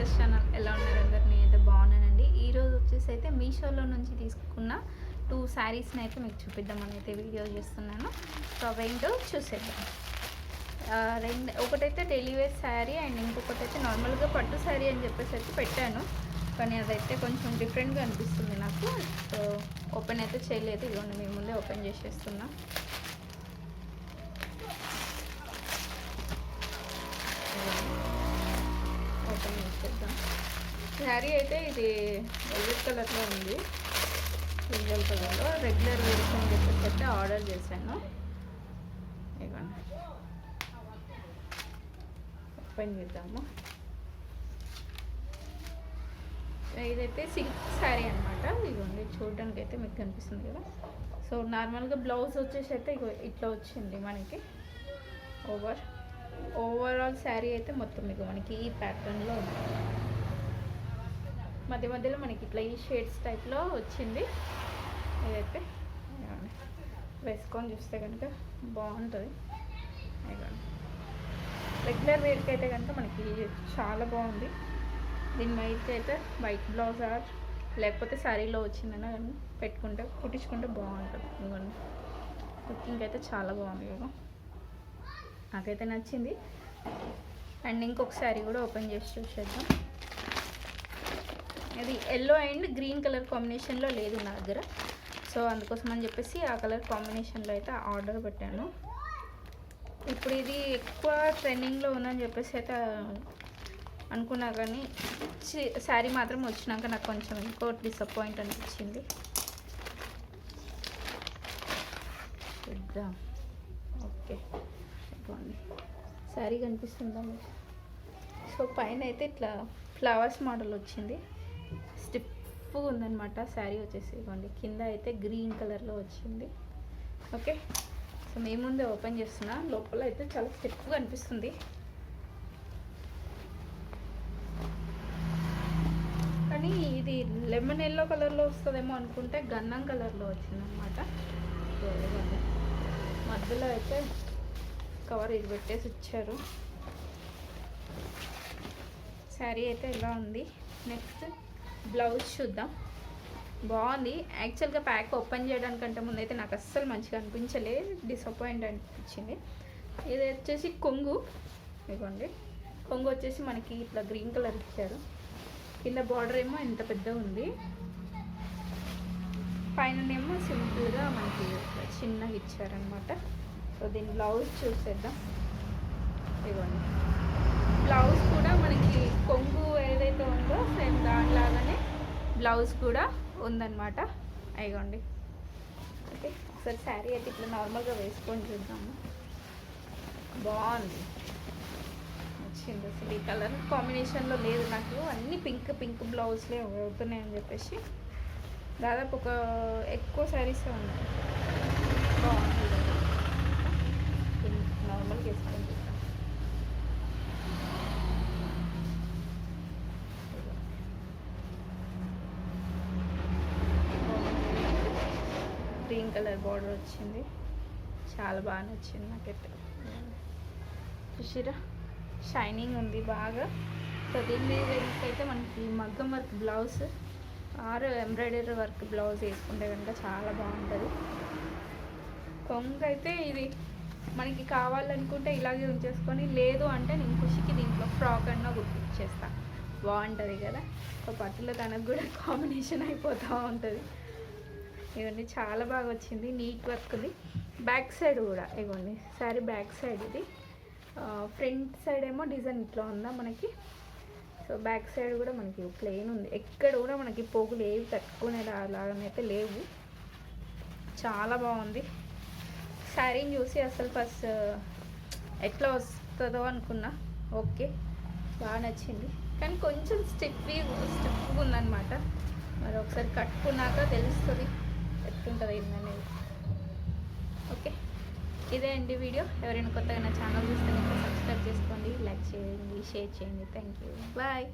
Princess channel ఎలా ఉన్నారు అందరు నేనైతే బాగున్నానండి. ఈరోజు వచ్చేసి అయితే మీషోలో నుంచి తీసుకున్న టూ శారీస్ని అయితే మీకు చూపిద్దామని అయితే వీడియో చేస్తున్నాను. సో అవేంటో చూసేద్దాం. రెండు ఒకటైతే డైలీ వేర్ శారీ అండ్ ఇంకొకటి అయితే నార్మల్గా పట్టు శారీ అని చెప్పేసి అయితే పెట్టాను. కానీ అదైతే కొంచెం డిఫరెంట్గా అనిపిస్తుంది నాకు. సో ఓపెన్ అయితే చేయలేదు. ఇదిగోండి మీ ముందే ఓపెన్ చేసేస్తున్నా. శారీ అయితే ఇది వైలెట్ కలర్లో ఉంది. సింగల్ కలర్లో. రెగ్యులర్ వేర్స్ అని చెప్పేసి అయితే ఆర్డర్ చేశాను. ఇవ్వండి ఓపెన్ చేద్దాము. ఇదైతే సిల్క్ శారీ అనమాట ఇదిగోండి చూడడానికి అయితే మీకు కనిపిస్తుంది కదా. సో నార్మల్గా బ్లౌజ్ వచ్చేసి అయితే ఇగో ఇట్లా వచ్చింది మనకి. ఓవర్ ఓవరాల్ శారీ అయితే మొత్తం మీకు మనకి ఈ ప్యాటర్న్లో ఉంది. మధ్య మధ్యలో మనకి ఇట్లా ఈ షేడ్స్ టైప్లో వచ్చింది. ఇదైతే వేసుకొని చూస్తే కనుక బాగుంటుంది. రెగ్యులర్ వేర్కి అయితే కనుక మనకి చాలా బాగుంది. దీని వైట్ అయితే వైట్ బ్లౌజ్ ఆర్ లేకపోతే శారీలో వచ్చిందన్నా కానీ పెట్టుకుంటే కుట్టించుకుంటే బాగుంటుంది. ఇంకొన్ని కుకింగ్ అయితే చాలా బాగుంది కదా. నాకైతే నచ్చింది. అండ్ ఇంకొక శారీ కూడా ఓపెన్ చేసి చూసేద్దాం. అది ఎల్లో అండ్ గ్రీన్ కలర్ కాంబినేషన్లో లేదు నా దగ్గర. సో అందుకోసం అని చెప్పేసి ఆ కలర్ కాంబినేషన్లో అయితే ఆర్డర్ పెట్టాను. ఇప్పుడు ఇది ఎక్కువ ట్రెండింగ్లో ఉందని చెప్పేసి అయితే అనుకున్నా కానీ శారీ మాత్రం వచ్చినాక నాకు కొంచెం ఇంకో డిసప్పాయింట్ అనిపించింది. చూద్దాం. ఓకే. ఇదిగోండి. శారీ కనిపిస్తుందా సో పైన అయితే ఇట్లా ఫ్లవర్స్ మోడల్ వచ్చింది. స్టిఫ్గా ఉందనమాట శారీ వచ్చేసి ఇవ్వండి కింద అయితే గ్రీన్ కలర్లో వచ్చింది. ఓకే? సో మేము ముందే ఓపెన్ చేస్తున్నా. లోపల అయితే చాలా స్టిఫ్గా అనిపిస్తుంది. కానీ ఇది లెమన్ ఎల్లో కలర్లో వస్తుందేమో అనుకుంటే గన్నం కలర్లో వచ్చిందనమాట మధ్యలో అయితే కవర్ ఇది పెట్టేసి ఇచ్చారు. శారీ అయితే ఇలా ఉంది. నెక్స్ట్ బ్లౌజ్ చూద్దాం. బాగుంది. యాక్చువల్గా ప్యాక్ ఓపెన్ చేయడానికంటే ముందు అయితే నాకు అస్సలు మంచిగా అనిపించలే డిసప్పాయింట్ అనిపించింది. ఇది వచ్చేసి కొంగు. ఇదిగోండి. కొంగు వచ్చేసి మనకి ఇట్లా గ్రీన్ కలర్ ఇచ్చారు. కింద బార్డర్ ఏమో ఇంత పెద్దగా ఉంది. పైననేమో సింపుల్గా మనకి చిన్నగా ఇచ్చారనమాట సో దీని బ్లౌజ్ చూసేద్దాం. ఇదిగోండి. బ్లౌజ్ కూడా మనకి కొంగు ఏదైతే ఉందో సేమ్ దానిలాగానే బ్లౌజ్ కూడా ఉందన్నమాట. అయ్యండి ఓకే ఒకసారి శారీ అయితే ఇట్లా నార్మల్గా వేసుకొని చూద్దాము. బాగుంది. వచ్చింది అసలు ఈ కలర్. కాంబినేషన్లో లేదు నాకు. అన్ని పింక్ పింక్ బ్లౌజ్లే అవుతున్నాయి అని చెప్పేసి. దాదాపు ఒక ఎక్కువ శారీస్ ఉన్నాయి. బాగుంది. నార్మల్గా వేసుకుంటుంది చూద్దాం గ్రీన్ కలర్ బార్డర్ వచ్చింది. చాలా బాగా నచ్చింది నాకైతే. చూసిరా? షైనింగ్ ఉంది బాగా. సో దీని మీద అయితే మనకి మగ్గం వర్క్ బ్లౌజ్ ఆరు ఎంబ్రాయిడరీ వర్క్ బ్లౌజ్ వేసుకుంటే కనుక చాలా బాగుంటుంది. కొంగు అయితే ఇది మనకి కావాలనుకుంటే ఇలాగే ఉంచేసుకొని లేదు అంటే నేను ఖుషికి దీంట్లో ఫ్రాక్ అన్నా కుట్టించేస్తా బాగుంటుంది కదా? ఒక పట్టులో తనకు కూడా కాంబినేషన్ అయిపోతూ ఉంటుంది. ఇవన్నీ చాలా బాగా వచ్చింది నీట్ వర్క్ ఉంది. బ్యాక్ సైడ్ కూడా ఇవ్వండి సారీ బ్యాక్ సైడ్ ఇది. ఫ్రంట్ సైడ్ ఏమో డిజైన్ ఇట్లా ఉందా మనకి? సో బ్యాక్ సైడ్ కూడా మనకి ప్లెయిన్ ఉంది. ఎక్కడ కూడా మనకి పోగులు ఏవి తట్టుకునే అలాగనైతే లేవు. చాలా బాగుంది. శారీని చూసి అసలు ఫస్ట్ ఎట్లా వస్తుందో అనుకున్నా. ఓకే బాగా నచ్చింది. కానీ కొంచెం స్టిఫీ స్టిఫ్గా ఉందన్నమాట. మరి ఒకసారి కట్టుకున్నాక తెలుస్తుంది. ఎట్లుంటుంది ఏందనేది ఓకే ఇదే అండి వీడియో. ఎవరైనా కొత్తగా నా ఛానల్ చూస్తే సబ్స్క్రైబ్ చేసుకోండి లైక్ చేయండి షేర్ చేయండి. Thank you bye